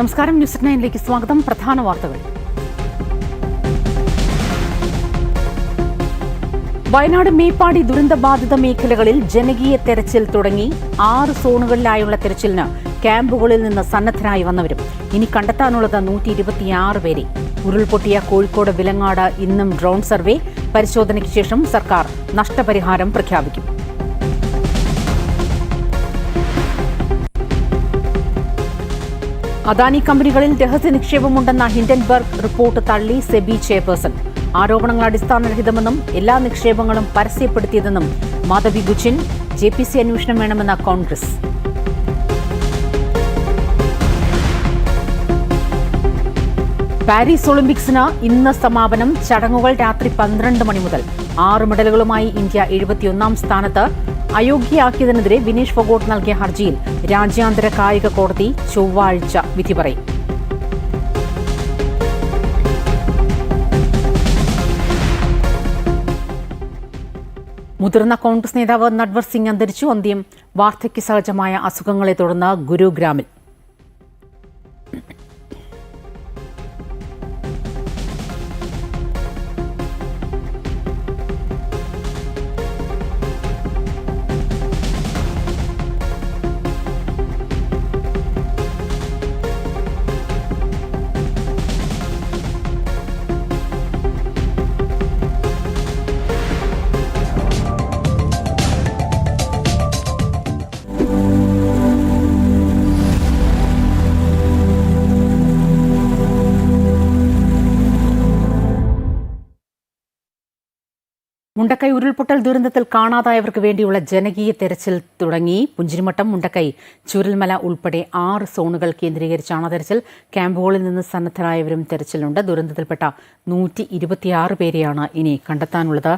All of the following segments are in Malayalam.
നമസ്കാരം ന്യൂസ് നയനിലേക്ക് സ്വാഗതം. പ്രധാന വാർത്തകൾ. വയനാട് മേപ്പാടി ദുരന്തബാധിത മേഖലകളിൽ ജനകീയ തെരച്ചിൽ തുടങ്ങി. ആറ് സോണുകളിലായുള്ള തെരച്ചിലിന് ക്യാമ്പുകളിൽ നിന്ന് സന്നദ്ധരായി വന്നവരും. ഇനി കണ്ടെത്താനുള്ളത് നൂറ്റി ഇരുപത്തിയാറ് പേരെ. ഉരുൾപൊട്ടിയ കോഴിക്കോട് വിലങ്ങാട് ഇന്നും ഡ്രോൺ സർവേ. പരിശോധനയ്ക്ക് ശേഷം സർക്കാർ നഷ്ടപരിഹാരം പ്രഖ്യാപിക്കും. അദാനി കമ്പനികളിൽ രഹസ്യ നിക്ഷേപമുണ്ടെന്ന ഹിൻഡൻബർഗ് റിപ്പോർട്ട് തള്ളി സെബി ചെയർപേഴ്സൺ. ആരോപണങ്ങൾ അടിസ്ഥാനരഹിതമെന്നും എല്ലാ നിക്ഷേപങ്ങളും പരസ്യപ്പെടുത്തിയതെന്നും മാധവി ഗുച്ചിൻ ജെ പി സി അന്വേഷണം വേണമെന്ന കോൺഗ്രസ്. പാരീസ് ഒളിമ്പിക്സിന് ഇന്ന് സമാപനം ചടങ്ങുകൾ രാത്രി പന്ത്രണ്ട് മണി മുതൽ. ആറ് മെഡലുകളുമായി ഇന്ത്യ എഴുപത്തിയൊന്നാം സ്ഥാനത്ത്. അയോഗ്യയാക്കിയതിനെതിരെ വിനീഷ് ഫൊഗോട്ട് നൽകിയ ഹർജിയിൽ രാജ്യാന്തര കായിക കോടതി ചൊവ്വാഴ്ച വിധി പറയും. മുതിർന്ന കോൺഗ്രസ് നേതാവ് നട്വർ സിംഗ് അന്തരിച്ചു. അന്ത്യം വാർദ്ധക്യ സഹജമായ അസുഖങ്ങളെ തുടർന്ന് ഗുരുഗ്രാമിൽ. മുണ്ടക്കൈ ഉരുൾപൊട്ടൽ ദുരന്തത്തിൽ കാണാതായവർക്ക് വേണ്ടിയുള്ള ജനകീയ തെരച്ചിൽ തുടങ്ങി. പുഞ്ചിരിമട്ടം മുണ്ടക്കൈ ചുരൽമല ഉൾപ്പെടെ ആറ് സോണുകൾ കേന്ദ്രീകരിച്ചാണ് തെരച്ചിൽ. ക്യാമ്പുകളിൽ നിന്ന് സന്നദ്ധരായവരും തെരച്ചിലുണ്ട്. ദുരന്തത്തിൽപ്പെട്ട നൂറ്റി ഇരുപത്തിയാറ് പേരെയാണ് ഇനി കണ്ടെത്താനുള്ളത്.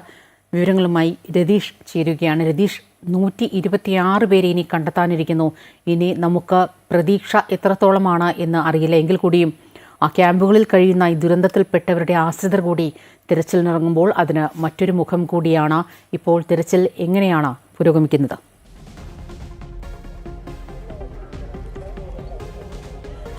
വിവരങ്ങളുമായി രതീഷ് ചേരുകയാണ്. രതീഷ് നൂറ്റി ഇരുപത്തിയാറ് പേരെ ഇനി കണ്ടെത്താനിരിക്കുന്നു. ഇനി നമുക്ക് പ്രതീക്ഷ എത്രത്തോളമാണ് എന്ന് അറിയില്ല. എങ്കിൽ കൂടിയും ആ ക്യാമ്പുകളിൽ കഴിയുന്ന ഈ ദുരന്തത്തിൽപ്പെട്ടവരുടെ ആശ്രിതർ കൂടി തിരച്ചിലിനിറങ്ങുമ്പോൾ അതിന് മറ്റൊരു മുഖം കൂടിയാണ് ഇപ്പോൾ തിരച്ചിൽ എങ്ങനെയാണ് പുരോഗമിക്കുന്നത്?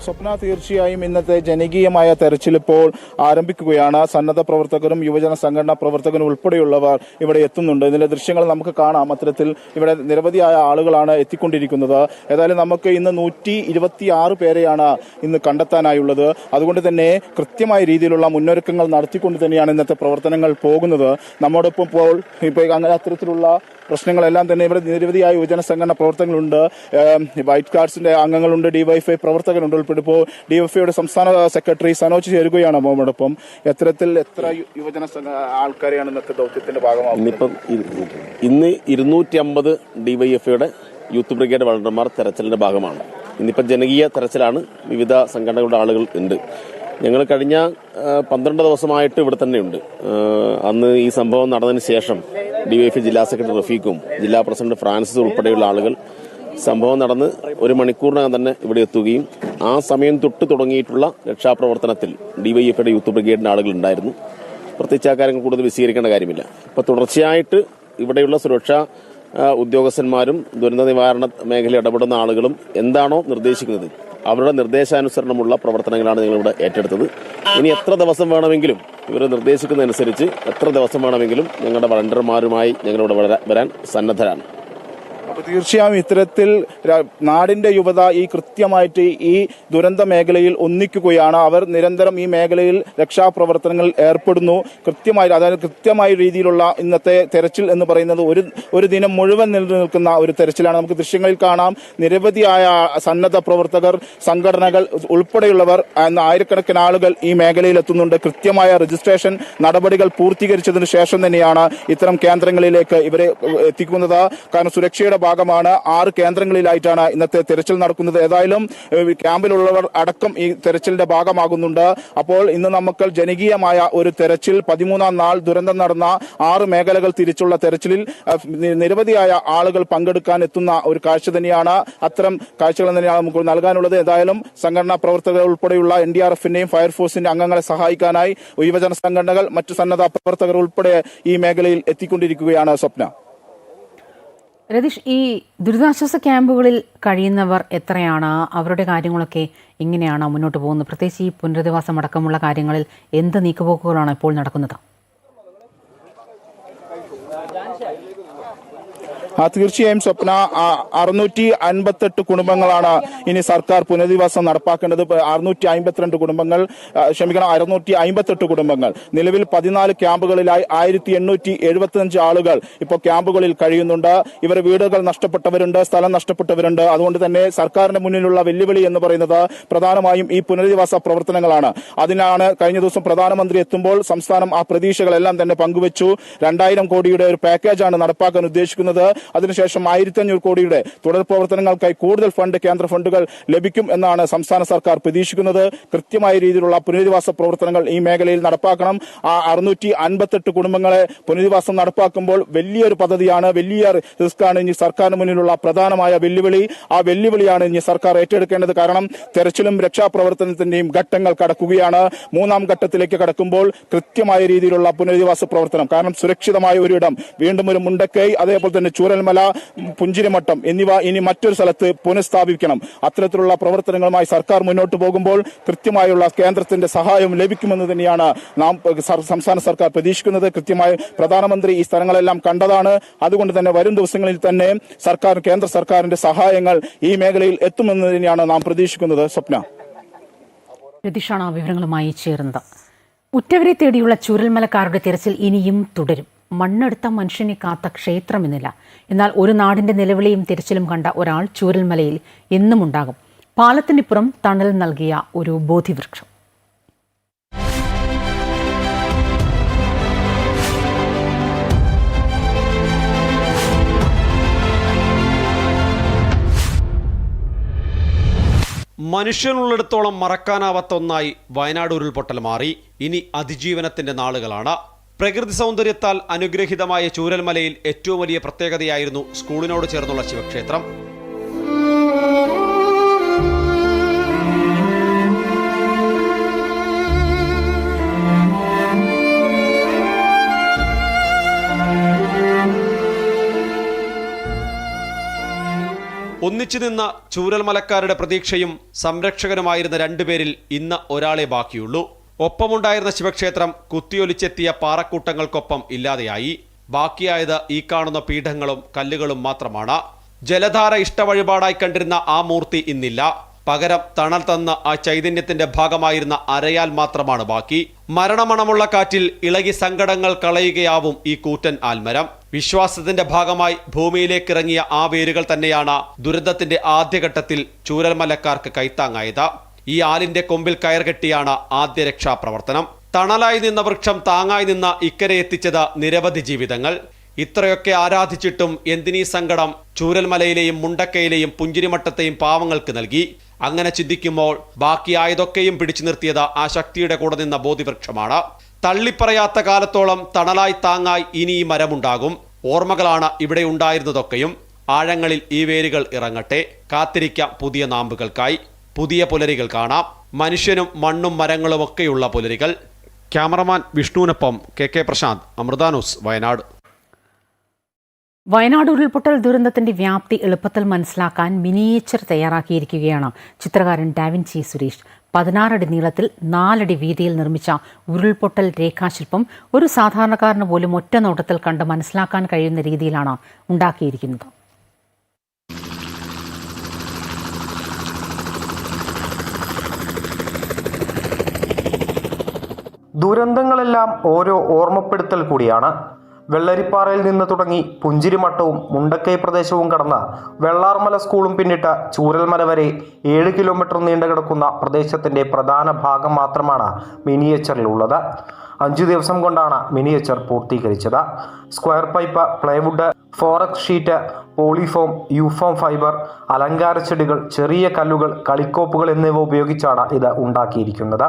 സ്വപ്ന തീർച്ചയായും ഇന്നത്തെ ജനകീയമായ തെരച്ചിൽ ഇപ്പോൾ ആരംഭിക്കുകയാണ്. സന്നദ്ധ പ്രവർത്തകരും യുവജന സംഘടനാ പ്രവർത്തകരും ഉൾപ്പെടെയുള്ളവർ ഇവിടെ എത്തുന്നുണ്ട്. ഇതിന്റെ ദൃശ്യങ്ങൾ നമുക്ക് കാണാം. അത്തരത്തിൽ ഇവിടെ നിരവധിയായ ആളുകളാണ് എത്തിക്കൊണ്ടിരിക്കുന്നത്. ഏതായാലും നമുക്ക് ഇന്ന് നൂറ്റി ഇരുപത്തി ആറ് പേരെയാണ് ഇന്ന് കണ്ടെത്താനായുള്ളത്. അതുകൊണ്ട് തന്നെ കൃത്യമായ രീതിയിലുള്ള മുന്നൊരുക്കങ്ങൾ നടത്തിക്കൊണ്ട് തന്നെയാണ് ഇന്നത്തെ പ്രവർത്തനങ്ങൾ പോകുന്നത്. നമ്മോടൊപ്പം ഇപ്പോൾ ഇപ്പോൾ അങ്ങനെ അത്തരത്തിലുള്ള പ്രശ്നങ്ങളെല്ലാം തന്നെ ഇവിടെ നിരവധിയായ യുവജന സംഘടന പ്രവർത്തകങ്ങളുണ്ട് വൈറ്റ് കാർഡ്സിന്റെ അംഗങ്ങളുണ്ട് ഡിവൈഫൈ പ്രവർത്തകരുണ്ട് ഉൾപ്പെടെ ഇപ്പോൾ ഡി എഫ് ഐയുടെ സംസ്ഥാന സെക്രട്ടറി സനോജ് ചേരുകയാണ് മോമോടൊപ്പം എത്തരത്തിൽ എത്ര യുവജന ആൾക്കാരെയാണ് ഇന്നത്തെ ദൗത്യത്തിന്റെ ഭാഗമാകുന്നത്? ഇന്നിപ്പം ഇന്ന് ഇരുന്നൂറ്റി അമ്പത് ഡിവൈഎഫ്ഐയുടെ യൂത്ത് ബ്രിഗേഡ് വളണ്ടർമാർ തെരച്ചിലിന്റെ ഭാഗമാണ്. ഇന്നിപ്പം ജനകീയ തെരച്ചിലാണ് വിവിധ സംഘടനകളുടെ ആളുകൾ ഉണ്ട്. ഞങ്ങൾ കഴിഞ്ഞ പന്ത്രണ്ട് ദിവസമായിട്ട് ഇവിടെ തന്നെയുണ്ട്. അന്ന് ഈ സംഭവം നടന്നതിന് ശേഷം ഡിവൈഎഫ്ഐ ജില്ലാ സെക്രട്ടറി റഫീഖും ജില്ലാ പ്രസിഡന്റ് ഫ്രാൻസിസും ഉൾപ്പെടെയുള്ള ആളുകൾ സംഭവം നടന്ന് ഒരു മണിക്കൂറിനകം തന്നെ ഇവിടെ എത്തുകയും ആ സമയം തൊട്ട് തുടങ്ങിയിട്ടുള്ള രക്ഷാപ്രവർത്തനത്തിൽ ഡിവൈഎഫ്ഐയുടെ യൂത്ത് ബ്രിഗേഡിന്റെ ആളുകൾ ഉണ്ടായിരുന്നു. പ്രത്യേകിച്ച് ആ കാര്യങ്ങൾ കൂടുതൽ വിശദീകരിക്കേണ്ട കാര്യമില്ല. ഇപ്പൊ തുടർച്ചയായിട്ട് ഇവിടെയുള്ള സുരക്ഷാ ഉദ്യോഗസ്ഥന്മാരും ദുരന്ത നിവാരണ മേഖല ഇടപെടുന്ന ആളുകളും എന്താണോ നിർദ്ദേശിക്കുന്നത് അവരുടെ നിർദ്ദേശാനുസരണമുള്ള പ്രവർത്തനങ്ങളാണ് നിങ്ങൾ ഇവിടെ ഏറ്റെടുത്തത്. ഇനി എത്ര ദിവസം വേണമെങ്കിലും ഇവർ നിർദ്ദേശിക്കുന്നതനുസരിച്ച് എത്ര ദിവസം വേണമെങ്കിലും ഞങ്ങളുടെ വളണ്ടർമാരുമായി ഞങ്ങളിവിടെ വരാ- വരാൻ സന്നദ്ധരാണ്. അപ്പൊ തീർച്ചയായും ഇത്തരത്തിൽ നാടിന്റെ യുവത ഈ കൃത്യമായിട്ട് ഈ ദുരന്ത മേഖലയിൽ ഒന്നിക്കുകയാണ്. അവർ നിരന്തരം ഈ മേഖലയിൽ രക്ഷാപ്രവർത്തനങ്ങളിൽ ഏർപ്പെടുന്നു. കൃത്യമായി അതായത് കൃത്യമായ രീതിയിലുള്ള ഇന്നത്തെ തെരച്ചിൽ എന്ന് പറയുന്നത് ഒരു ഒരു ദിനം മുഴുവൻ നിലനിൽക്കുന്ന ഒരു തെരച്ചിലാണ്. നമുക്ക് ദൃശ്യങ്ങളിൽ കാണാം. നിരവധിയായ സന്നദ്ധ പ്രവർത്തകർ സംഘടനകൾ ഉൾപ്പെടെയുള്ളവർ എന്ന ആയിരക്കണക്കിന് ആളുകൾ ഈ മേഖലയിൽ എത്തുന്നുണ്ട്. കൃത്യമായ രജിസ്ട്രേഷൻ നടപടികൾ പൂർത്തീകരിച്ചതിന് ശേഷം തന്നെയാണ് ഇത്തരം കേന്ദ്രങ്ങളിലേക്ക് ഇവരെ എത്തിക്കുന്നത്. കാരണം സുരക്ഷയുടെ ഭാഗമാണ് ആറ് കേന്ദ്രങ്ങളിലായിട്ടാണ് ഇന്നത്തെ തെരച്ചിൽ നടക്കുന്നത്. ഏതായാലും ക്യാമ്പിലുള്ളവർ അടക്കം ഈ തെരച്ചിലിന്റെ ഭാഗമാകുന്നുണ്ട്. അപ്പോൾ ഇന്ന് നമുക്ക് ജനകീയമായ ഒരു തെരച്ചിൽ പതിമൂന്നാം നാൾ ദുരന്തം നടന്ന ആറ് മേഖലകൾ തിരിച്ചുള്ള തെരച്ചിലിൽ നിരവധിയായ ആളുകൾ പങ്കെടുക്കാൻ എത്തുന്ന ഒരു കാഴ്ച തന്നെയാണ് അത്തരം കാഴ്ചകൾ തന്നെയാണ് നമുക്ക് നൽകാനുള്ളത്. ഏതായാലും സംഘടനാ പ്രവർത്തകർ ഉൾപ്പെടെയുള്ള എൻ ഡി ആർ എഫിന്റെയും ഫയർഫോഴ്സിന്റെ അംഗങ്ങളെ സഹായിക്കാനായി യുവജന സംഘടനകൾ മറ്റ് സന്നദ്ധ പ്രവർത്തകർ ഉൾപ്പെടെ ഈ മേഖലയിൽ എത്തിക്കൊണ്ടിരിക്കുകയാണ് സ്വപ്ന. രതീഷ് ഈ ദുരിതാശ്വാസ ക്യാമ്പുകളിൽ കഴിയുന്നവർ എത്രയാണ്? അവരുടെ കാര്യങ്ങളൊക്കെ എങ്ങനെയാണ് മുന്നോട്ട് പോകുന്നത്? പ്രത്യേകിച്ച് ഈ പുനരധിവാസം അടക്കമുള്ള കാര്യങ്ങളിൽ എന്ത് നീക്കുപോക്കുകളാണ് ഇപ്പോൾ നടക്കുന്നത്? തീർച്ചയായും സ്വപ്ന അറുന്നൂറ്റി അൻപത്തെട്ട് കുടുംബങ്ങളാണ് ഇനി സർക്കാർ പുനരധിവാസം നടപ്പാക്കേണ്ടത്. അറുന്നൂറ്റി അമ്പത്തിരണ്ട് കുടുംബങ്ങൾ ക്ഷമിക്കണം അറുന്നൂറ്റി അമ്പത്തെട്ട് കുടുംബങ്ങൾ. നിലവിൽ പതിനാല് ക്യാമ്പുകളിലായി ആയിരത്തി എണ്ണൂറ്റി എഴുപത്തിയഞ്ച് ആളുകൾ ഇപ്പോൾ ക്യാമ്പുകളിൽ കഴിയുന്നുണ്ട്. ഇവർ വീടുകൾ നഷ്ടപ്പെട്ടവരുണ്ട് സ്ഥലം നഷ്ടപ്പെട്ടവരുണ്ട്. അതുകൊണ്ട് തന്നെ സർക്കാരിന്റെ മുന്നിലുള്ള വെല്ലുവിളി എന്ന് പറയുന്നത് പ്രധാനമായും ഈ പുനരധിവാസ പ്രവർത്തനങ്ങളാണ്. അതിനാണ് കഴിഞ്ഞ ദിവസം പ്രധാനമന്ത്രി എത്തുമ്പോൾ സംസ്ഥാനം ആ പ്രതീക്ഷകളെല്ലാം തന്നെ പങ്കുവച്ചു. രണ്ടായിരം കോടിയുടെ ഒരു പാക്കേജാണ് നടപ്പാക്കാൻ ഉദ്ദേശിക്കുന്നത്. അതിനുശേഷം ആയിരത്തി അഞ്ഞൂറ് കോടിയുടെ തുടർ പ്രവർത്തനങ്ങൾക്കായി കൂടുതൽ ഫണ്ട് കേന്ദ്ര ഫണ്ടുകൾ ലഭിക്കും എന്നാണ് സംസ്ഥാന സർക്കാർ പ്രതീക്ഷിക്കുന്നത്. കൃത്യമായ രീതിയിലുള്ള പുനരധിവാസ പ്രവർത്തനങ്ങൾ ഈ മേഖലയിൽ നടപ്പാക്കണം. ആ അറുന്നൂറ്റി അൻപത്തെട്ട് കുടുംബങ്ങളെ പുനരധിവാസം നടപ്പാക്കുമ്പോൾ വലിയൊരു പദ്ധതിയാണ്. വലിയ റിസ്ക്കാണ് ഇനി സർക്കാരിന് മുന്നിലുള്ള പ്രധാനമായ വെല്ലുവിളി. ആ വെല്ലുവിളിയാണ് ഇനി സർക്കാർ ഏറ്റെടുക്കേണ്ടത്. കാരണം തെരച്ചിലും രക്ഷാപ്രവർത്തനത്തിന്റെയും ഘട്ടങ്ങൾ കടക്കുകയാണ്. മൂന്നാം ഘട്ടത്തിലേക്ക് കടക്കുമ്പോൾ കൃത്യമായ രീതിയിലുള്ള പുനരധിവാസ പ്രവർത്തനം കാരണം സുരക്ഷിതമായ ഒരിടം വീണ്ടും ഒരു മുണ്ടക്കൈ അതേപോലെ തന്നെ ചൂരൽമല പുഞ്ചിരിമട്ടം എന്നിവ ഇനി മറ്റൊരു സ്ഥലത്ത് പുനഃസ്ഥാപിക്കണം. അത്തരത്തിലുള്ള പ്രവർത്തനങ്ങളുമായി സർക്കാർ മുന്നോട്ട് പോകുമ്പോൾ കൃത്യമായുള്ള കേന്ദ്രത്തിന്റെ സഹായം ലഭിക്കുമെന്ന് തന്നെയാണ് നാം സംസ്ഥാന സർക്കാർ പ്രതീക്ഷിക്കുന്നത്. കൃത്യമായി പ്രധാനമന്ത്രി ഈ സ്ഥലങ്ങളെല്ലാം കണ്ടതാണ്. അതുകൊണ്ട് തന്നെ വരും ദിവസങ്ങളിൽ തന്നെ സർക്കാർ കേന്ദ്ര സർക്കാരിന്റെ സഹായങ്ങൾ ഈ മേഖലയിൽ എത്തുമെന്ന് തന്നെയാണ് നാം പ്രതീക്ഷിക്കുന്നത്. സ്വപ്ന. വിവരങ്ങളുമായി ചേർന്നത് ഉറ്റവരെ തേടിയുള്ള ചുരൽമലക്കാരുടെ തിരച്ചിൽ ഇനിയും തുടരും. മണ്ണെടുത്ത മനുഷ്യനെ കാത്ത ക്ഷേത്രമെന്നില്ല. എന്നാൽ ഒരു നാടിന്റെ നിലവിളിയും തിരച്ചിലും കണ്ട ഒരാൾ ചൂരൽമലയിൽ എന്നും ഉണ്ടാകും. പാലത്തിനിപ്പുറം തണൽ നൽകിയ ഒരു ബോധിവൃക്ഷം. മനുഷ്യനുള്ളിടത്തോളം മറക്കാനാവാത്ത ഒന്നായി വയനാട് ഉരുൾപൊട്ടൽ മാറി. ഇനി അതിജീവനത്തിന്റെ നാളുകളാണ്. പ്രകൃതി സൗന്ദര്യത്താൽ അനുഗ്രഹിതമായ ചൂരൽമലയിൽ ഏറ്റവും വലിയ പ്രത്യേകതയായിരുന്നു സ്കൂളിനോട് ചേർന്നുള്ള ശിവക്ഷേത്രം. ഒന്നിച്ചു നിന്ന ചൂരൽമലക്കാരുടെ പ്രതീക്ഷയും സംരക്ഷകനുമായിരുന്ന രണ്ടുപേരിൽ ഇന്ന് ഒരാളെ ബാക്കിയുള്ളൂ. ഒപ്പമുണ്ടായിരുന്ന ശിവക്ഷേത്രം കുത്തിയൊലിച്ചെത്തിയ പാറക്കൂട്ടങ്ങൾക്കൊപ്പം ഇല്ലാതെയായി. ബാക്കിയായത് ഈ കാണുന്ന പീഠങ്ങളും കല്ലുകളും മാത്രമാണ്. ജലധാര ഇഷ്ടവഴിപാടായി കണ്ടിരുന്ന ആ മൂർത്തി ഇന്നില്ല. പകരം തണൽ തന്ന ആ ചൈതന്യത്തിന്റെ ഭാഗമായിരുന്ന അരയാൽ മാത്രമാണ് ബാക്കി. മരണമണമുള്ള കാറ്റിൽ ഇളകി സങ്കടങ്ങൾ കളയുകയാവും ഈ കൂറ്റൻ ആൽമരം. വിശ്വാസത്തിന്റെ ഭാഗമായി ഭൂമിയിലേക്ക് ഇറങ്ങിയ ആ വേരുകൾ തന്നെയാണ് ദുരന്തത്തിന്റെ ആദ്യഘട്ടത്തിൽ ചൂരൽമലക്കാർക്ക് കൈത്താങ്ങായത്. ഈ ആലിന്റെ കൊമ്പിൽ കയർ കെട്ടിയാണ് ആദ്യ രക്ഷാപ്രവർത്തനം. തണലായി നിന്ന വൃക്ഷം താങ്ങായി നിന്ന ഇക്കരെ എത്തിച്ചത് നിരവധി ജീവിതങ്ങൾ. ഇത്രയൊക്കെ ആരാധിച്ചിട്ടും എന്തിനീ സങ്കടം? ചൂരൽമലയിലെയും മുണ്ടക്കയിലെയും പുഞ്ചിരിമട്ടത്തെയും പാവങ്ങൾക്ക് നൽകി. അങ്ങനെ ചിന്തിക്കുമ്പോൾ ബാക്കിയായതൊക്കെയും പിടിച്ചു നിർത്തിയത് ആ ശക്തിയുടെ കൂടെ നിന്ന ബോധിവൃക്ഷമാണ്. തള്ളിപ്പറയാത്ത കാലത്തോളം തണലായി താങ്ങായി ഇനി ഈ മരമുണ്ടാകും. ഓർമ്മകളാണ് ഇവിടെ ഉണ്ടായിരുന്നതൊക്കെയും. ആഴങ്ങളിൽ ഈ വേരുകൾ ഇറങ്ങട്ടെ. കാത്തിരിക്കാം പുതിയ നാമ്പുകൾക്കായി. പുതിയ പുലരികൾ കാണാം. മനുഷ്യനും മണ്ണും മരങ്ങളും ഒക്കെയുള്ള പുലരികൾ. ക്യാമറമാൻ വിഷ്ണുവിനൊപ്പം കെ കെ പ്രശാന്ത് അമൃതാനൂസ് വയനാട്. വയനാട് ഉരുൾപൊട്ടൽ ദുരന്തത്തിന്റെ വ്യാപ്തി എളുപ്പത്തിൽ മനസ്സിലാക്കാൻ മിനിയേച്ചർ തയ്യാറാക്കിയിരിക്കുകയാണ് ചിത്രകാരൻ ഡാവിൻചി സുരേഷ്. പതിനാറടി നീളത്തിൽ നാലടി വീതിയിൽ നിർമ്മിച്ച ഉരുൾപൊട്ടൽ രേഖാശില്പം ഒരു സാധാരണക്കാരന് പോലും ഒറ്റ നോട്ടത്തിൽ കണ്ട് മനസ്സിലാക്കാൻ കഴിയുന്ന രീതിയിലാണ് ഉണ്ടാക്കിയിരിക്കുന്നത്. ദുരന്തങ്ങളെല്ലാം ഓരോ ഓർമ്മപ്പെടുത്തൽ കൂടിയാണ്. വെള്ളരിപ്പാറയിൽ നിന്ന് തുടങ്ങി പുഞ്ചിരിമട്ടവും മുണ്ടക്കൈ പ്രദേശവും കടന്ന് വെള്ളാർമല സ്കൂളും പിന്നിട്ട ചൂരൽമല വരെ ഏഴ് കിലോമീറ്റർ നീണ്ടു കിടക്കുന്ന പ്രദേശത്തിന്റെ പ്രധാന ഭാഗം മാത്രമാണ് മിനിയേച്ചറിലുള്ളത്. അഞ്ചു ദിവസം കൊണ്ടാണ് miniature പൂർത്തീകരിച്ചത്. Square pipe plywood forex sheet polyfoam U foam fibre അലങ്കാര ചെടികൾ ചെറിയ കല്ലുകൾ കളിക്കോപ്പുകൾ എന്നിവ ഉപയോഗിച്ചാണ് ഇത് ഉണ്ടാക്കിയിരിക്കുന്നത്.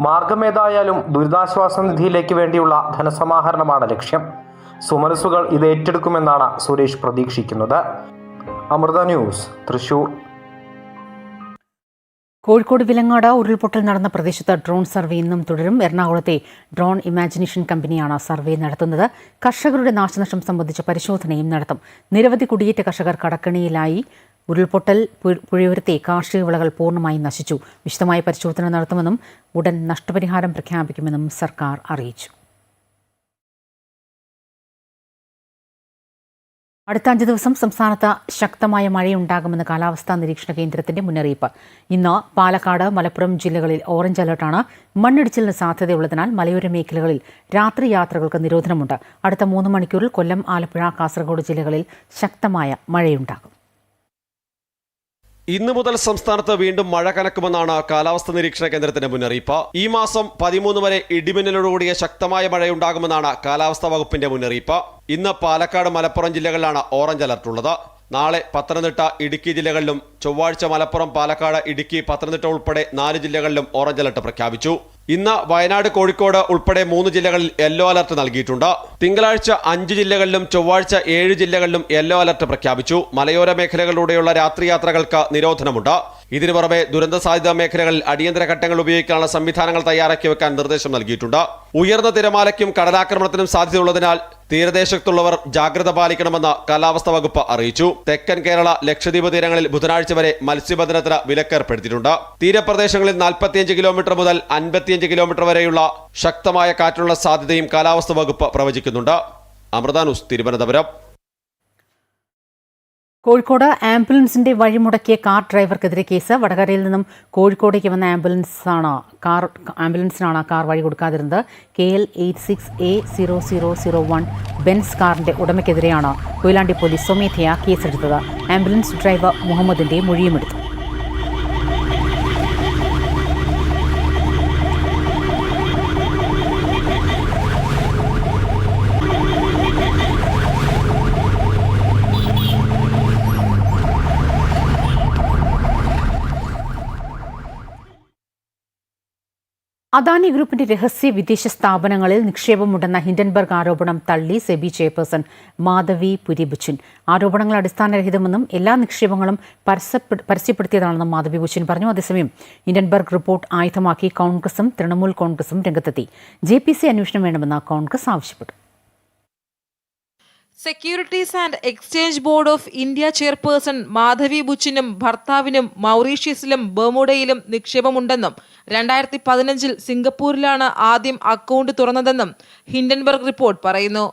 മാർഗമേതായാലും ദുരിതാശ്വാസ നിധിയിലേക്ക് വേണ്ടിയുള്ള ധനസമാഹരണമാണ് ലക്ഷ്യം. സുമനസുകൾ ഇത് ഏറ്റെടുക്കുമെന്നാണ് സുരേഷ് പ്രതീക്ഷിക്കുന്നത്. അമൃത ന്യൂസ് തൃശൂർ. കോഴിക്കോട് വിലങ്ങാട് ഉരുൾപൊട്ടൽ നടന്ന പ്രദേശത്ത് ഡ്രോൺ സർവേ ഇന്നും തുടരും. എറണാകുളത്തെ ഡ്രോൺ ഇമാജിനേഷൻ കമ്പനിയാണ് സർവേ നടത്തുന്നത്. കർഷകരുടെ നാശനഷ്ടം സംബന്ധിച്ച പരിശോധനയും നടത്തും. നിരവധി കുടിയേറ്റ കർഷകർ കടക്കണിയിലായി. ഉരുൾപൊട്ടൽ പുഴയോരത്തെ കാർഷിക വിളകൾ പൂർണമായി നശിച്ചു. വിശദമായ പരിശോധന നടത്തുമെന്നും ഉടൻ നഷ്ടപരിഹാരം പ്രഖ്യാപിക്കുമെന്നും സർക്കാർ അറിയിച്ചു. അടുത്ത അഞ്ച് ദിവസം സംസ്ഥാനത്ത് ശക്തമായ മഴയുണ്ടാകുമെന്ന് കാലാവസ്ഥാ നിരീക്ഷണ കേന്ദ്രത്തിന്റെ മുന്നറിയിപ്പ്. ഇന്ന് പാലക്കാട് മലപ്പുറം ജില്ലകളിൽ ഓറഞ്ച് അലർട്ടാണ്. മണ്ണിടിച്ചിലിന് സാധ്യതയുള്ളതിനാൽ മലയോര മേഖലകളിൽ രാത്രി യാത്രകൾക്ക് നിരോധനമുണ്ട്. അടുത്ത മൂന്ന് മണിക്കൂറിൽ കൊല്ലം ആലപ്പുഴ കാസർഗോഡ് ജില്ലകളിൽ ശക്തമായ മഴയുണ്ടാകും. ഇന്നു മുതൽ സംസ്ഥാനത്ത് വീണ്ടും മഴ കനക്കുമെന്നാണ് കാലാവസ്ഥാ നിരീക്ഷണ കേന്ദ്രത്തിന്റെ മുന്നറിയിപ്പ്. ഈ മാസം പതിമൂന്ന് വരെ ഇടിമിന്നലോടുകൂടിയ ശക്തമായ മഴയുണ്ടാകുമെന്നാണ് കാലാവസ്ഥാ വകുപ്പിന്റെ മുന്നറിയിപ്പ്. ഇന്ന് പാലക്കാട് മലപ്പുറം ജില്ലകളിലാണ് ഓറഞ്ച് അലർട്ട് ഉള്ളത്. നാളെ പത്തനംതിട്ട ഇടുക്കി ജില്ലകളിലും ചൊവ്വാഴ്ച മലപ്പുറം പാലക്കാട് ഇടുക്കി പത്തനംതിട്ട ഉൾപ്പെടെ നാല് ജില്ലകളിലും ഓറഞ്ച് അലർട്ട് പ്രഖ്യാപിച്ചു. ഇന്ന് വയനാട് കോഴിക്കോട് ഉൾപ്പെടെ മൂന്ന് ജില്ലകളിൽ യെല്ലോ അലർട്ട് നൽകിയിട്ടുണ്ട്. തിങ്കളാഴ്ച അഞ്ച് ജില്ലകളിലും ചൊവ്വാഴ്ച ഏഴ് ജില്ലകളിലും യെല്ലോ അലർട്ട് പ്രഖ്യാപിച്ചു. മലയോര മേഖലകളിലൂടെയുള്ള രാത്രി യാത്രകൾക്ക് നിരോധനമുണ്ട്. ഇതിനു പുറമെ ദുരന്ത സാധ്യതാ മേഖലകളിൽ അടിയന്തര ഘട്ടങ്ങൾ ഉപയോഗിക്കാനുള്ള സംവിധാനങ്ങൾ തയ്യാറാക്കി വെക്കാൻ നിർദ്ദേശം നൽകിയിട്ടുണ്ട്. ഉയർന്ന തിരമാലയ്ക്കും കടലാക്രമണത്തിനും സാധ്യതയുള്ളതിനാൽ തീരദേശത്തുള്ളവർ ജാഗ്രത പാലിക്കണമെന്ന് കാലാവസ്ഥാ വകുപ്പ് അറിയിച്ചു. തെക്കൻ കേരള ലക്ഷദ്വീപ് തീരങ്ങളിൽ ബുധനാഴ്ച വരെ മത്സ്യബന്ധനത്തിന് വിലക്കേർപ്പെടുത്തിയിട്ടുണ്ട്. തീരപ്രദേശങ്ങളിൽ നാൽപ്പത്തിയഞ്ച് കിലോമീറ്റർ മുതൽ അൻപത്തിയഞ്ച് കിലോമീറ്റർ വരെയുള്ള ശക്തമായ കാറ്റിനുള്ള സാധ്യതയും കാലാവസ്ഥാ വകുപ്പ് പ്രവചിക്കുന്നുണ്ട്. അമൃതാനൂസ് തിരുവനന്തപുരം. കോഴിക്കോട് ആംബുലൻസിന്റെ വഴിമുടക്കിയ കാർ ഡ്രൈവർക്കെതിരെ കേസ്. വടകരയിൽ നിന്നും കോഴിക്കോടേക്ക് വന്ന ആംബുലൻസാണ് കാർ ആംബുലൻസിനാണ് കാർ വഴി കൊടുക്കാതിരുന്നത്. K L eight six A zero zero zero one Benz കാറിന്റെ ഉടമയ്ക്കെതിരെയാണ് കൊയിലാണ്ടി പോലീസ് സ്വമേധയാ കേസെടുത്തത്. ആംബുലൻസ് ഡ്രൈവർ മുഹമ്മദിന്റെ മൊഴിയുമെടുത്തു. അദാനി ഗ്രൂപ്പിന്റെ രഹസ്യ വിദേശ സ്ഥാപനങ്ങളിൽ നിക്ഷേപമുണ്ടെന്ന ഹിൻഡൻബർഗ് ആരോപണം തള്ളി സെബി ചെയർപേഴ്സൺ മാധവി പുരിബുച്ചിൻ. ആരോപണങ്ങൾ അടിസ്ഥാനരഹിതമെന്നും എല്ലാ നിക്ഷേപങ്ങളും പരസ്യപ്പെ- പരസ്യപ്പെടുത്തിയതാണെന്നും മാധവി ബുച്ചിൻ പറഞ്ഞു. അതേസമയം ഹിൻഡൻബർഗ് റിപ്പോർട്ട് ആയുധമാക്കി കോൺഗ്രസും തൃണമൂൽ കോൺഗ്രസും രംഗത്തെത്തി. ജെ പി സി അന്വേഷണം വേണമെന്ന് കോൺഗ്രസ് ആവശ്യപ്പെട്ടു. Securities and exchange board of India chairperson Madhabi ബുച്ചിനും ഭർത്താവിനും മൗറീഷ്യസിലും ബർമുഡയിലും നിക്ഷേപമുണ്ടെന്നും രണ്ടായിരത്തി പതിനഞ്ചിൽ സിംഗപ്പൂരിലാണ് ആദ്യം അക്കൗണ്ട് തുറന്നതെന്നും ഹിൻഡൻബർഗ് റിപ്പോർട്ട് പറയുന്നു.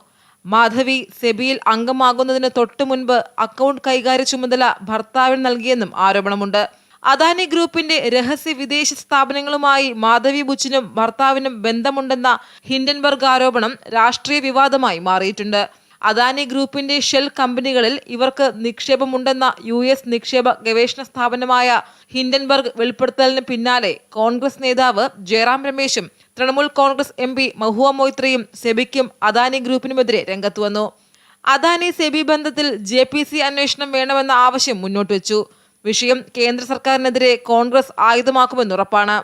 മാധവി സെബിയിൽ അംഗമാകുന്നതിന് തൊട്ടു മുൻപ് അക്കൗണ്ട് കൈകാര്യ ചുമതല ഭർത്താവിന് നൽകിയെന്നും ആരോപണമുണ്ട്. അദാനി ഗ്രൂപ്പിന്റെ രഹസ്യ വിദേശ സ്ഥാപനങ്ങളുമായി മാധവി ബുച്ചിനും ഭർത്താവിനും ബന്ധമുണ്ടെന്ന ഹിൻഡൻബർഗ് ആരോപണം രാഷ്ട്രീയ വിവാദമായി മാറിയിട്ടുണ്ട്. അദാനി ഗ്രൂപ്പിന്റെ ഷെൽ കമ്പനികളിൽ ഇവർക്ക് നിക്ഷേപമുണ്ടെന്ന യു എസ് നിക്ഷേപ ഗവേഷണ സ്ഥാപനമായ ഹിൻഡൻബർഗ് വെളിപ്പെടുത്തലിന് പിന്നാലെ കോൺഗ്രസ് നേതാവ് Jairam രമേശും Trinamool Congress M P Mahua മൊയ്ത്രയും സെബിക്കും അദാനി ഗ്രൂപ്പിനുമെതിരെ രംഗത്ത് വന്നു. അദാനി സെബി ബന്ധത്തിൽ ജെ പി സി അന്വേഷണം വേണമെന്ന ആവശ്യം മുന്നോട്ട് വെച്ചു. വിഷയം കേന്ദ്ര സർക്കാരിനെതിരെ കോൺഗ്രസ് ആയുധമാക്കുമെന്നുറപ്പാണ്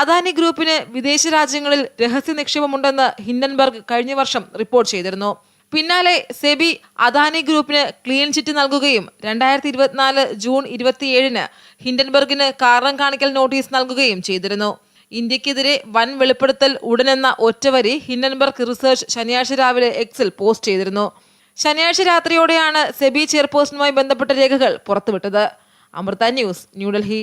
അദാനി ഗ്രൂപ്പിന് വിദേശ രാജ്യങ്ങളിൽ രഹസ്യ നിക്ഷേപമുണ്ടെന്ന് ഹിൻഡൻബർഗ് കഴിഞ്ഞ വർഷം റിപ്പോർട്ട് ചെയ്തിരുന്നു. പിന്നാലെ സെബി അദാനി ഗ്രൂപ്പിന് ക്ലീൻ ചിറ്റ് നൽകുകയും രണ്ടായിരത്തി ഇരുപത്തിനാല് ജൂൺ ഇരുപത്തിയേഴിന് ഹിൻഡൻബർഗിന് കാരണം കാണിക്കൽ നോട്ടീസ് നൽകുകയും ചെയ്തിരുന്നു. ഇന്ത്യക്കെതിരെ വൻ വെളിപ്പെടുത്തൽ ഉടനെന്ന ഒറ്റവരി ഹിൻഡൻബർഗ് റിസർച്ച് ശനിയാഴ്ച രാവിലെ എക്സിൽ പോസ്റ്റ് ചെയ്തിരുന്നു. ശനിയാഴ്ച രാത്രിയോടെയാണ് സെബി ചെയർപേഴ്സണുമായി ബന്ധപ്പെട്ട രേഖകൾ പുറത്തുവിട്ടത്. അമൃത ന്യൂസ് ന്യൂഡൽഹി.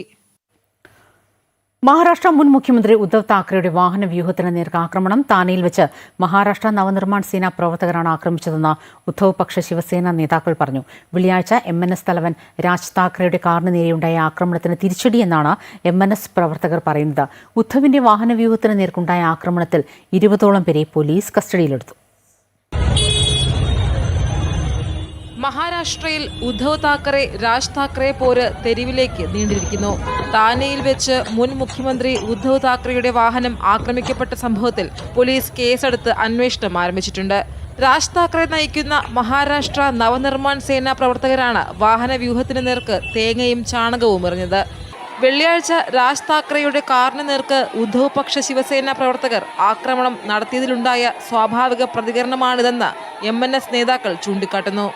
മഹാരാഷ്ട്ര മുൻ മുഖ്യമന്ത്രി ഉദ്ധവ് താക്കറെയുടെ വാഹന വ്യൂഹത്തിന് നേർക്ക് ആക്രമണം. താനെയിൽ വെച്ച് മഹാരാഷ്ട്ര നവനിർമ്മാൺ സേന പ്രവർത്തകരാണ് ആക്രമിച്ചതെന്ന് ഉദ്ധവ് പക്ഷ ശിവസേന നേതാക്കൾ പറഞ്ഞു. വെള്ളിയാഴ്ച എം എൻ എസ് തലവൻ രാജ് താക്കറെയുടെ കാറിന് നേരെയുണ്ടായ ആക്രമണത്തിന് തിരിച്ചടിയെന്നാണ് എം എൻ എസ് പ്രവർത്തകർ പറയുന്നത്. ഉദ്ധവിന്റെ വാഹന വ്യൂഹത്തിന് നേർക്കുണ്ടായ ആക്രമണത്തിൽ ഇരുപതോളം പേരെ പോലീസ് കസ്റ്റഡിയിലെടുത്തു. മഹാരാഷ്ട്രയിൽ ഉദ്ധവ് താക്കറെ രാജ് താക്കറെ പോര് തെരുവിലേക്ക് നീണ്ടിരിക്കുന്നു. താനെയിൽ വെച്ച് മുൻ മുഖ്യമന്ത്രി ഉദ്ധവ് താക്കറെയുടെ വാഹനം ആക്രമിക്കപ്പെട്ട സംഭവത്തിൽ പോലീസ് കേസെടുത്ത് അന്വേഷണം ആരംഭിച്ചിട്ടുണ്ട്. രാജ് താക്കറെ നയിക്കുന്ന മഹാരാഷ്ട്ര നവനിർമ്മാൺ സേനാ പ്രവർത്തകരാണ് വാഹന വ്യൂഹത്തിന് നേർക്ക് തേങ്ങയും ചാണകവും എറിഞ്ഞത്. വെള്ളിയാഴ്ച രാജ് താക്കറെയുടെ കാറിന് നേർക്ക് ഉദ്ധവ് പക്ഷ ശിവസേന പ്രവർത്തകർ ആക്രമണം നടത്തിയതിലുണ്ടായ സ്വാഭാവിക പ്രതികരണമാണിതെന്ന് എം എൻ എസ് നേതാക്കൾ ചൂണ്ടിക്കാട്ടുന്നു.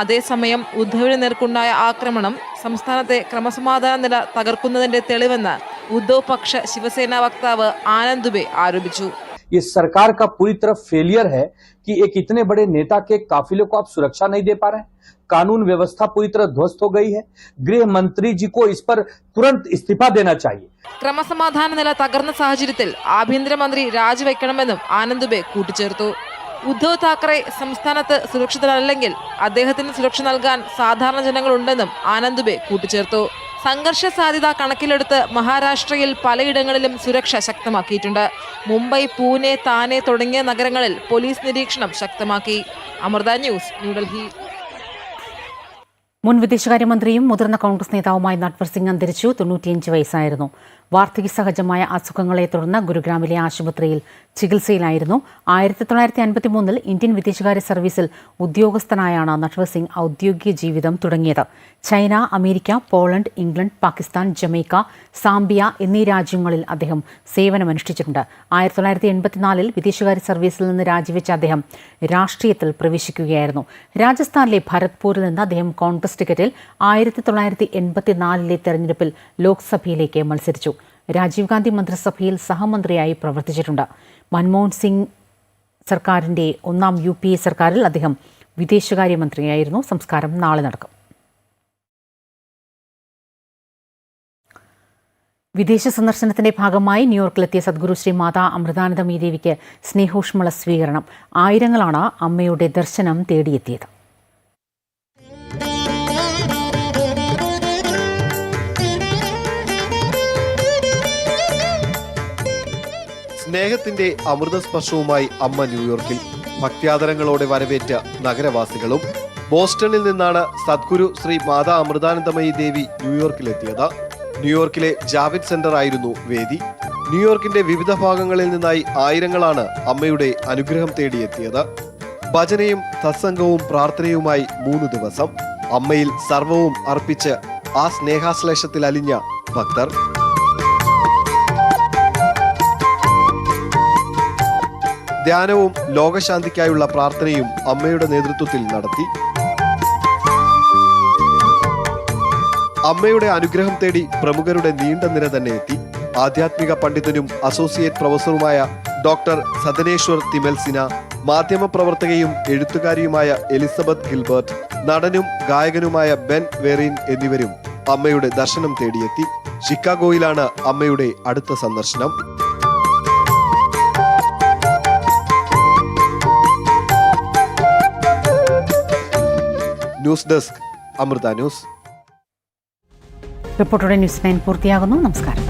അതേസമയം ഉദ്ധവിന് നേർക്കുണ്ടായ ആക്രമണം സംസ്ഥാനത്തെ ക്രമസമാധാന നില തകർക്കുന്നതിന്റെ തെളിവെന്ന് ഉദ്ധവ് പക്ഷ ശിവസേന വക്താവ് ആനന്ദ് ദുബെ ആരോപിച്ചു ये सरकार का पूरी तरह फेलियर है कि एक इतने बड़े नेता के काफिले को आप सुरक्षा नहीं दे पा रहे हैं कानून व्यवस्था पूरी तरह ध्वस्त हो गई है गृह मंत्री जी को इस पर तुरंत इस्तीफा देना चाहिए ക്രമസമാധാന നില തകർന്ന സാഹചര്യത്തിൽ ആഭ്യന്തരമന്ത്രി രാജിവെക്കണമെന്നും ആനന്ദ് ദുബെ കൂട്ടിച്ചേർത്തു ഉദ്ധവ് താക്കറെ സംസ്ഥാനത്ത് സുരക്ഷിതരല്ലെങ്കിൽ അദ്ദേഹത്തിന് സുരക്ഷ നൽകാൻ സാധാരണ ജനങ്ങളുണ്ടെന്നും ആനന്ദ് ദുബെ കൂട്ടിച്ചേർത്തു. സംഘർഷ സാധ്യത കണക്കിലെടുത്ത് മഹാരാഷ്ട്രയിൽ പലയിടങ്ങളിലും സുരക്ഷ ശക്തമാക്കിയിട്ടുണ്ട്. മുംബൈ പൂനെ താനെ തുടങ്ങിയ നഗരങ്ങളിൽ പോലീസ് നിരീക്ഷണം ശക്തമാക്കി. അമൃത ന്യൂസ് ന്യൂഡൽഹി. മുൻ വിദേശകാര്യമന്ത്രിയും മുതിർന്ന കോൺഗ്രസ് നേതാവുമായ നട്വർ സിംഗ് അന്തരിച്ചു. തൊണ്ണൂറ്റിയഞ്ച് വയസ്സായിരുന്നു. വാർദ്ധക്യ സഹജമായ അസുഖങ്ങളെ തുടർന്ന് ഗുരുഗ്രാമിലെ ആശുപത്രിയിൽ ചികിത്സയിലായിരുന്നു. ആയിരത്തി തൊള്ളായിരത്തി അൻപത്തി മൂന്നിൽ ഇന്ത്യൻ വിദേശകാര്യ സർവീസിൽ ഉദ്യോഗസ്ഥനായാണ് നട്വർ സിംഗ് ഔദ്യോഗിക ജീവിതം തുടങ്ങിയത്. China America Poland England Pakistan Jamaica Zambia എന്നീ രാജ്യങ്ങളിൽ അദ്ദേഹം സേവനമനുഷ്ഠിച്ചിട്ടുണ്ട്. ആയിരത്തി തൊള്ളായിരത്തി എൺപത്തിനാലിൽ വിദേശകാര്യ സർവീസിൽ നിന്ന് രാജിവെച്ച അദ്ദേഹം രാഷ്ട്രീയത്തിൽ പ്രവേശിക്കുകയായിരുന്നു. രാജസ്ഥാനിലെ ഭരത്പൂരിൽ നിന്ന് അദ്ദേഹം കോൺഗ്രസ് ടിക്കറ്റിൽ ആയിരത്തി തൊള്ളായിരത്തി എൺപത്തിനാലിലെ തെരഞ്ഞെടുപ്പിൽ ലോക്സഭയിലേക്ക് മത്സരിച്ചു. രാജീവ് ഗാന്ധി മന്ത്രിസഭയിൽ സഹമന്ത്രിയായി പ്രവർത്തിച്ചിട്ടുണ്ട്. മൻമോഹൻ സിംഗ് സർക്കാരിന്റെ ഒന്നാം യു പി എ സർക്കാരിൽ അദ്ദേഹം വിദേശകാര്യമന്ത്രിയായിരുന്നു. സംസ്കാരം നാളെ നടക്കും. വിദേശ സന്ദർശനത്തിന്റെ ഭാഗമായി ന്യൂയോർക്കിലെത്തിയ സദ്ഗുരു ശ്രീ മാതാ അമൃതാനന്ദമീദേവിക്ക് സ്നേഹോഷ്മള സ്വീകരണം. ആയിരങ്ങളാണ് അമ്മയുടെ ദർശനം തേടിയെത്തിയത്. സ്നേഹത്തിന്റെ അമൃതസ്പർശവുമായി അമ്മ ന്യൂയോർക്കിൽ ഭക്ത്യാദരങ്ങളോടെ വരവേറ്റ നഗരവാസികളും ബോസ്റ്റണിൽ നിന്നാണ് സദ്ഗുരു ശ്രീ മാതാ അമൃതാനന്ദമയി ദേവി ന്യൂയോർക്കിലെത്തിയത്. ന്യൂയോർക്കിലെ ജാവിദ് സെന്റർ ആയിരുന്നു വേദി. ന്യൂയോർക്കിന്റെ വിവിധ ഭാഗങ്ങളിൽ നിന്നായി ആയിരങ്ങളാണ് അമ്മയുടെ അനുഗ്രഹം തേടിയെത്തിയത്. ഭജനയും സത്സംഗവും പ്രാർത്ഥനയുമായി മൂന്ന് ദിവസം. അമ്മയിൽ സർവവും അർപ്പിച്ച് ആ സ്നേഹാശ്ലേഷത്തിൽ അലിഞ്ഞ ഭക്തർ ധ്യാനവും ലോകശാന്തിക്കായുള്ള പ്രാർത്ഥനയും അമ്മയുടെ നേതൃത്വത്തിൽ നടത്തി. അമ്മയുടെ അനുഗ്രഹം തേടി പ്രമുഖരുടെ നീണ്ട നിര തന്നെ എത്തി. ആധ്യാത്മിക പണ്ഡിതനും അസോസിയേറ്റ് പ്രൊഫസറുമായ ഡോക്ടർ സദനേശ്വർ തിമൽസിന മാധ്യമപ്രവർത്തകയും എഴുത്തുകാരിയുമായ എലിസബത്ത് ഗിൽബർട്ട് നടനും ഗായകനുമായ ബെൻ വെറിൻ എന്നിവരും അമ്മയുടെ ദർശനം തേടിയെത്തി. ഷിക്കാഗോയിലാണ് അമ്മയുടെ അടുത്ത സന്ദർശനം. News desk Amrita news. റിപ്പോർട്ടറുടെ news line പൂർത്തിയാകുന്നു. നമസ്കാരം.